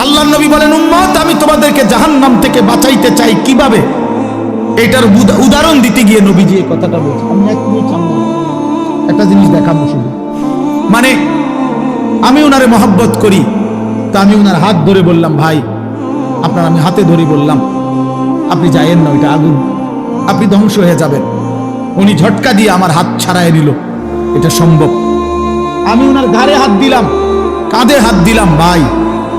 আল্লাহ নবী বলেন, উম্মত, আমি তোমাদেরকে জাহান্নাম থেকে বাঁচাইতে চাই কীভাবে? এটার উদা- উদাহরণ দিতে গিয়ে নবীজি এই কথাটা বলছে আমি একটা জিনিস দেখাবো শুধু। মানে আমি ওনারে মহব্বত করি, তা আমি ওনার হাত ধরে বললাম, ভাই, আপনার আমি হাতে ধরে বললাম, আপনি যায়েন না, ওইটা আগুন। আপনি ধ্বংস হয়ে যাবেন। উনি ঝটকা দিয়ে আমার হাত ছাড়াই নিল এটা সম্ভব। আমি ওনার ঘাড়ে হাত দিলাম, কাঁধে হাত দিলাম, ভাই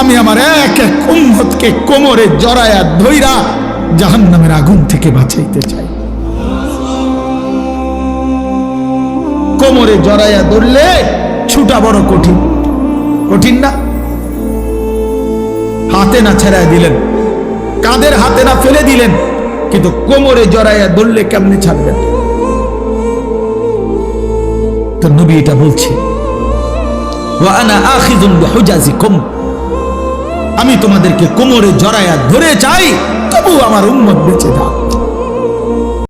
আমি আমার এক এক উম্মতকে কোমরে জড়ায়া ধৈরা জাহান্নামের আগুন থেকে বাঁচাইতে চাই। কোমরে জড়াইয়া ধরলে ছুটা বড় কঠিন। কঠিন না? হাতে না ছেড়ায় দিলেন। কাদের হাতে না ফেলে দিলেন। কিন্তু কোমরে জড়াইয়া ধরলে কেমনে ছাড়বেন? তো নবী এটা বলছে। ওয়ানা আমি তোমাদেরকে কোমরে জড়াইয়া ধরে চাই তবু আমার উন্মত বেঁচে দাও